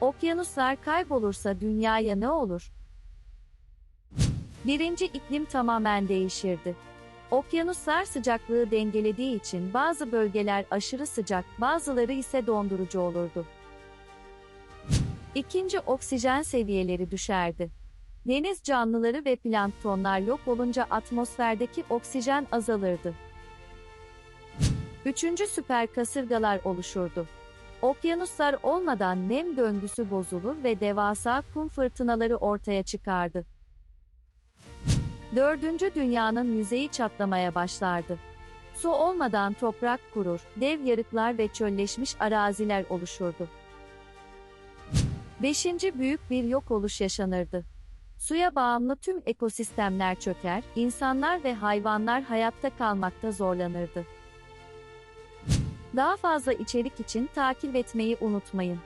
Okyanuslar kaybolursa dünyaya ne olur? Birinci iklim tamamen değişirdi. Okyanuslar sıcaklığı dengelediği için bazı bölgeler aşırı sıcak, bazıları ise dondurucu olurdu. İkinci oksijen seviyeleri düşerdi. Deniz canlıları ve planktonlar yok olunca atmosferdeki oksijen azalırdı. Üçüncü süper kasırgalar oluşurdu. Okyanuslar olmadan nem döngüsü bozulur ve devasa kum fırtınaları ortaya çıkardı. Dördüncü dünyanın yüzeyi çatlamaya başlardı. Su olmadan toprak kurur, dev yarıklar ve çölleşmiş araziler oluşurdu. Beşinci büyük bir yok oluş yaşanırdı. Suya bağımlı tüm ekosistemler çöker, insanlar ve hayvanlar hayatta kalmakta zorlanırdı. Daha fazla içerik için takip etmeyi unutmayın.